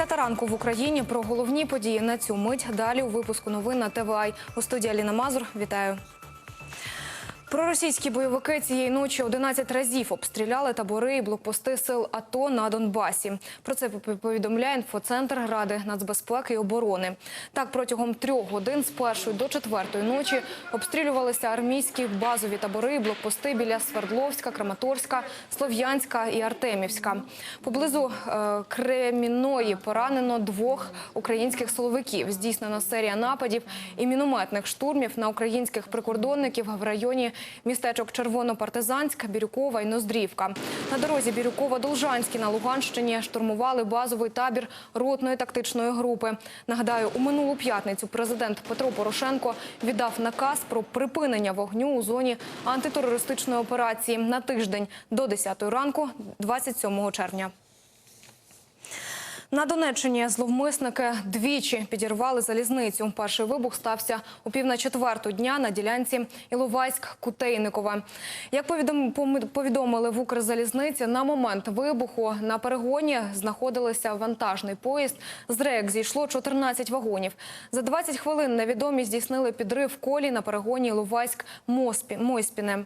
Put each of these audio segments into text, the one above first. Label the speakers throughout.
Speaker 1: Десята ранку в Україні про головні події на цю мить. Далі у випуску новин на ТВАЙ. У студії Аліна Мазур. Вітаю. Проросійські бойовики цієї ночі 11 разів обстріляли табори і блокпости сил АТО на Донбасі. Про це повідомляє інфоцентр Ради нацбезпеки і оборони. Так, протягом трьох годин з першої до четвертої ночі обстрілювалися армійські базові табори і блокпости біля Свердловська, Краматорська, Слов'янська і Артемівська. Поблизу е, Кремінної поранено двох українських силовиків. Здійснена серія нападів і мінометних штурмів на українських прикордонників в районі містечок Червонопартизанськ, Бірюкова і Ноздрівка. На дорозі Бірюкова-Должанській на Луганщині штурмували базовий табір ротної тактичної групи. Нагадаю, у минулу п'ятницю президент Петро Порошенко віддав наказ про припинення вогню у зоні антитерористичної операції на тиждень до 10 ранку 27 червня. На Донеччині зловмисники двічі підірвали залізницю. Перший вибух стався у пів на четверту дня на ділянці Іловайськ-Кутейникове. Як повідом- повідомили в Укрзалізниці, на момент вибуху на перегоні знаходилися вантажний поїзд. З рейок зійшло 14 вагонів. За 20 хвилин невідомі здійснили підрив колі на перегоні Іловайськ-Мойспіне.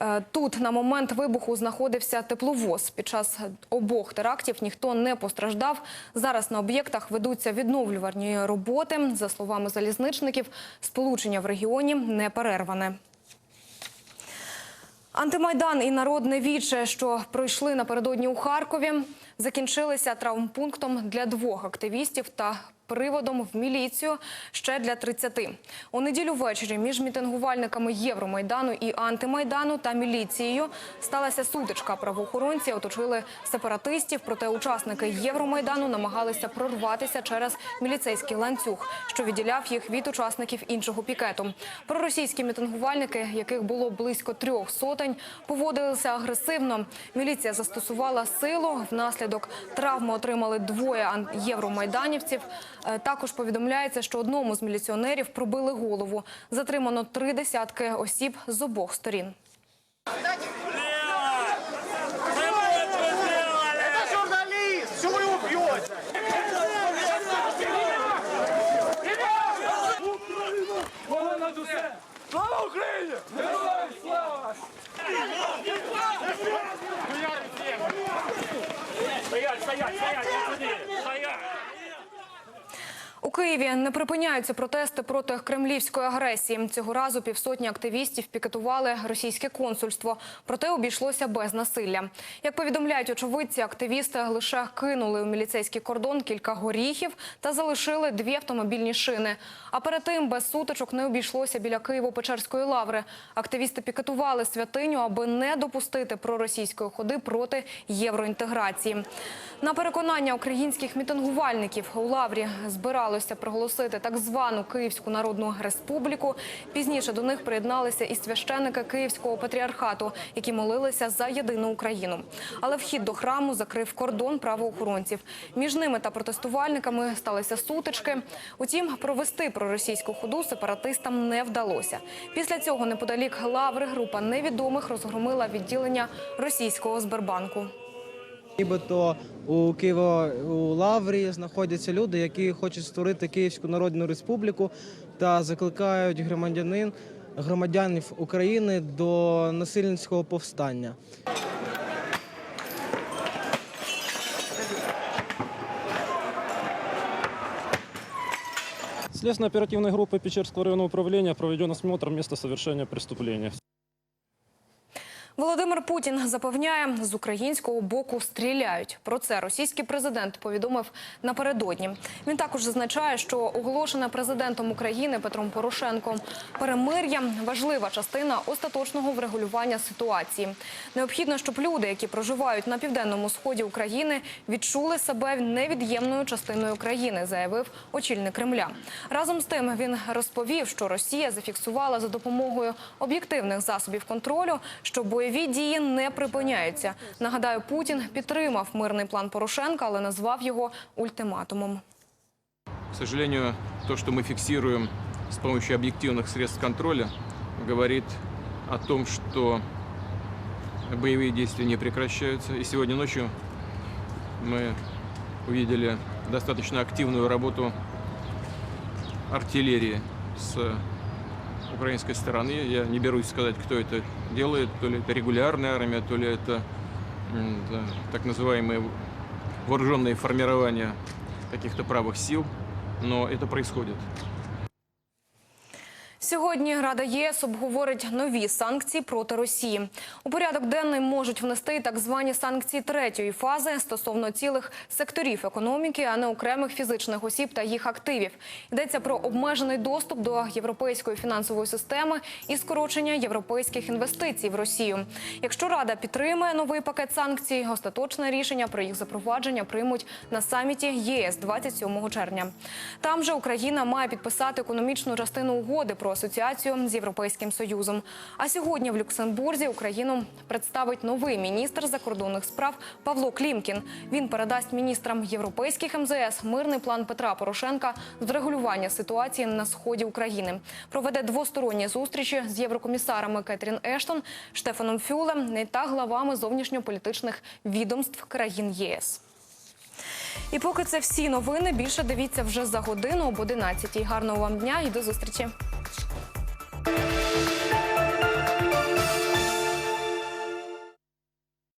Speaker 1: Е, Тут на момент вибуху знаходився тепловоз. Під час обох терактів ніхто не постраждав. Зараз на об'єктах ведуться відновлювальні роботи. За словами залізничників, сполучення в регіоні не перерване. Антимайдан і народне віче, що пройшли напередодні у Харкові, закінчилися травмпунктом для двох активістів та приводом в міліцію ще для 30. У неділю ввечері між мітингувальниками Євромайдану і антимайдану та міліцією сталася сутичка. Правоохоронці оточили сепаратистів, проте учасники Євромайдану намагалися прорватися через міліцейський ланцюг, що відділяв їх від учасників іншого пікету. Проросійські мітингувальники, яких було близько трьох сотень, поводилися агресивно. Міліція застосувала силу. Внаслідок травми отримали двоє ан- євромайданівців. Е, Також повідомляється, що одному з міліціонерів пробили голову. Затримано три десятки осіб з обох сторін.
Speaker 2: やいやいやいや
Speaker 1: У Києві не припиняються протести проти кремлівської агресії. Цього разу півсотні активістів пікетували російське консульство. Проте обійшлося без насилля. Як повідомляють очевидці, активісти лише кинули у міліцейський кордон кілька горіхів та залишили дві автомобільні шини. А перед тим без сутичок не обійшлося біля Києво-Печерської лаври. Активісти пікетували святиню, аби не допустити проросійської ходи проти євроінтеграції. На переконання українських мітингувальників у лаврі збиралося проголосити так звану Київську Народну Республіку. Пізніше до них приєдналися і священники Київського патріархату, які молилися за єдину Україну. Але вхід до храму закрив кордон правоохоронців. Між ними та протестувальниками сталися сутички. Утім, провести проросійську ходу сепаратистам не вдалося. Після цього неподалік лаври група невідомих розгромила відділення російського Сбербанку.
Speaker 3: Нібито у Києво у Лаврі знаходяться люди, які хочуть створити Київську Народну Республіку та закликають громадянин громадянів України до насильницького повстання.
Speaker 4: Следственно-оперативной группой Печерского районного управления проведен осмотр места совершения преступления.
Speaker 1: Володимир Путін запевняє, з українського боку стріляють. Про це російський президент повідомив напередодні. Він також зазначає, що оголошене президентом України Петром Порошенком перемир'я важлива частина остаточного врегулювання ситуації. Необхідно, щоб люди, які проживають на південному сході України, відчули себе невід'ємною частиною країни, заявив очільник Кремля. Разом з тим він розповів, що Росія зафіксувала за допомогою об'єктивних засобів контролю, що бойові дії не припиняються. Нагадаю, Путін підтримав мирний план Порошенка, але назвав його ультиматумом.
Speaker 5: К сожалению, то, что мы фиксируем с помощью объективных средств контроля, говорит о том, что боевые действия не прекращаются. И сегодня ночью мы увидели достаточно активную работу артиллерии с украинской стороны. Я не берусь сказать, кто это делает, то ли это регулярная армия, то ли это м, да, так называемые вооруженные формирования каких-то правых сил, но это происходит.
Speaker 1: Сьогодні Рада ЄС обговорить нові санкції проти Росії. У порядок денний можуть внести так звані санкції третьої фази стосовно цілих секторів економіки, а не окремих фізичних осіб та їх активів. Йдеться про обмежений доступ до європейської фінансової системи і скорочення європейських інвестицій в Росію. Якщо Рада підтримує новий пакет санкцій, остаточне рішення про їх запровадження приймуть на саміті ЄС 27 червня. Там же Україна має підписати економічну частину угоди про асоціацію з Європейським Союзом. А сьогодні в Люксембурзі Україну представить новий міністр закордонних справ Павло Клімкін. Він передасть міністрам європейських МЗС мирний план Петра Порошенка з врегулювання ситуації на сході України. Проведе двосторонні зустрічі з єврокомісарами Кетрін Ештон, Штефаном Фюлем та главами зовнішньополітичних відомств країн ЄС. І поки це всі новини, більше дивіться вже за годину об 11. Гарного вам дня і до зустрічі.